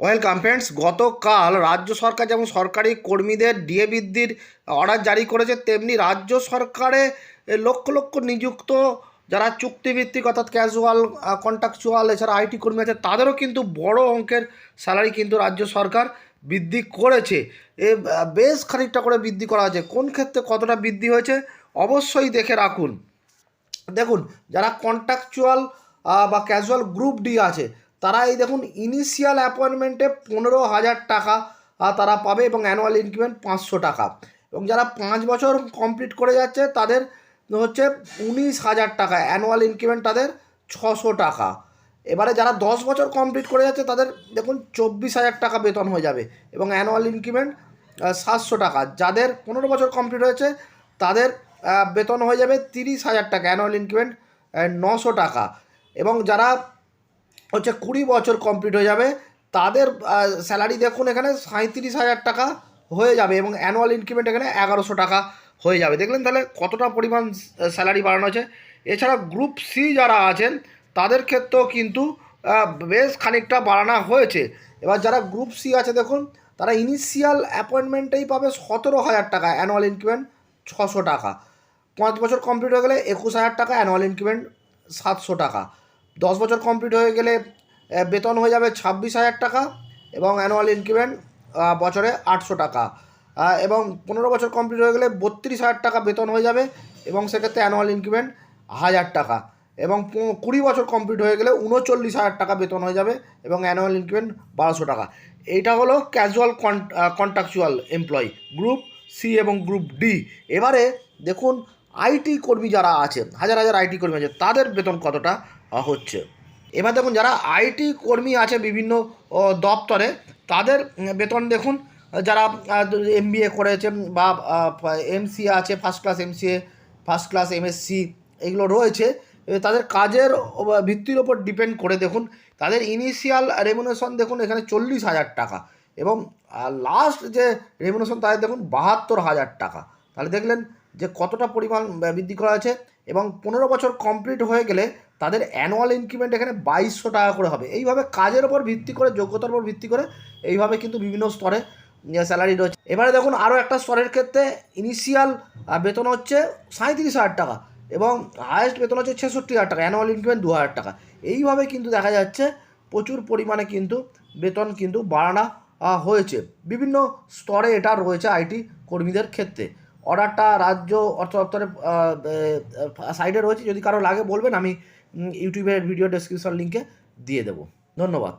Welcome friends, গতকাল রাজ্য সরকার যেমন সরকারি কর্মীদের ডিএ বৃদ্ধির অর্ডার জারি করেছে, তেমনি রাজ্য সরকারে লক্ষ লক্ষ নিযুক্ত যারা চুক্তিভিত্তিক অর্থাৎ ক্যাজুয়াল কন্ট্রাকচুয়াল এছাড়া আইটি কর্মী আছে, তাদেরও কিন্তু বড় অঙ্কের স্যালারি কিন্তু রাজ্য সরকার বৃদ্ধি করেছে। এ বেশ খানিকটা করে বৃদ্ধি করা হয়েছে। কোন ক্ষেত্রে কতটা বৃদ্ধি হয়েছে, অবশ্যই দেখে রাখুন। দেখুন, যারা কন্ট্রাকচুয়াল বা ক্যাজুয়াল গ্রুপ ডি আছে তারা এই দেখুন ইনিশিয়াল অ্যাপয়েন্টমেন্টে পনেরো হাজার টাকা তারা পাবে এবং অ্যানুয়াল ইনক্রিমেন্ট পাঁচশো টাকা। এবং যারা পাঁচ বছর কমপ্লিট করে যাচ্ছে, তাদের হচ্ছে উনিশ হাজার টাকা অ্যানুয়াল ইনক্রিমেন্ট তাদের ছশো টাকা। এবারে যারা দশ বছর কমপ্লিট করে যাচ্ছে, তাদের দেখুন চব্বিশ হাজার টাকা বেতন হয়ে যাবে এবং অ্যানুয়াল ইনক্রিমেন্ট সাতশো টাকা। যাদের পনেরো বছর কমপ্লিট হয়েছে, তাদের বেতন হয়ে যাবে তিরিশ হাজার টাকা অ্যানুয়াল ইনক্রিমেন্ট নশো টাকা। এবং যারা হচ্ছে কুড়ি বছর কমপ্লিট হয়ে যাবে। তাদের স্যালারি দেখুন এখানে সাঁত্রিশ হাজার টাকা হয়ে যাবে এবং অ্যানুয়াল ইনক্রিমেন্ট এখানে এগারোশো টাকা হয়ে যাবে। দেখলেন তাহলে কতটা পরিমাণ স্যালারি বাড়ানো আছে এছাড়া গ্রুপ সি যারা আছেন, তাদের ক্ষেত্রেও কিন্তু বেশ খানিকটা বাড়ানো হয়েছে। এবার যারা গ্রুপ সি আছে দেখুন, তারা ইনিশিয়াল অ্যাপয়েন্টমেন্টেই পাবে সতেরো হাজার টাকা অ্যানুয়াল ইনক্রিমেন্ট ছশো টাকা। পাঁচ বছর কমপ্লিট হয়ে গেলে একুশ হাজার টাকা অ্যানুয়াল ইনক্রিমেন্ট সাতশো টাকা। দশ বছর কমপ্লিট হয়ে গেলে বেতন হয়ে যাবে ছাব্বিশ হাজার টাকা এবং অ্যানুয়াল ইনক্রিমেন্ট বছরে আটশো টাকা। এবং পনেরো বছর কমপ্লিট হয়ে গেলে বত্রিশ হাজার টাকা বেতন হয়ে যাবে এবং সেক্ষেত্রে অ্যানুয়াল ইনক্রিমেন্ট হাজার টাকা। এবং কুড়ি বছর কমপ্লিট হয়ে গেলে উনচল্লিশ হাজার টাকা বেতন হয়ে যাবে এবং অ্যানুয়াল ইনক্রিমেন্ট বারোশো টাকা। এইটা হলো casual contractual employee group C এবং গ্রুপ ডি এবারে দেখুন আইটি কর্মী যারা আছে, হাজার হাজার আইটি কর্মী আছে, তাদের বেতন কতটা? হচ্ছে। এবার দেখুন, যারা আইটি কর্মী আছে বিভিন্ন দপ্তরে, তাদের বেতন দেখুন, যারা এম করেছেন বা এমসিএ আছে first class MCA first class MSc এগুলো রয়েছে তাদের কাজের ভিত্তির ওপর ডিপেন্ড করে দেখুন, তাদের ইনিশিয়াল রেমুনেশন দেখুন এখানে চল্লিশ হাজার টাকা এবং লাস্ট যে রেমুনেশন তাদের দেখুন বাহাত্তর হাজার টাকা। তাহলে দেখলেন যে কতটা পরিমাণ বৃদ্ধি করা আছে এবং পনেরো বছর কমপ্লিট হয়ে গেলে তাদের অ্যানুয়াল ইনক্রিমেন্ট এখানে বাইশশো টাকা করে হবে। এইভাবে কাজের ওপর ভিত্তি করে, যোগ্যতার উপর ভিত্তি করে এইভাবে কিন্তু বিভিন্ন স্তরে স্যালারি রয়েছে। এবারে দেখুন আরও একটা স্তরের ক্ষেত্রে ইনিশিয়াল বেতন হচ্ছে সাঁত্রিশ হাজার টাকা এবং হায়েস্ট বেতন হচ্ছে ছেষট্টি হাজার টাকা অ্যানুয়াল ইনক্রিমেন্ট দু হাজার টাকা। এইভাবে কিন্তু দেখা যাচ্ছে প্রচুর পরিমাণে কিন্তু বেতন কিন্তু বাড়ানো হয়েছে। বিভিন্ন স্তরে এটা রয়েছে আইটি কর্মীদের ক্ষেত্রে। অর্ডারটা রাজ্য অর্থ দপ্তরের সাইডে রয়েছে। যদি কারও লাগে বলবেন, আমি ইউটিউবের ভিডিও ডেসক্রিপশন লিঙ্কে দিয়ে দেবো। ধন্যবাদ।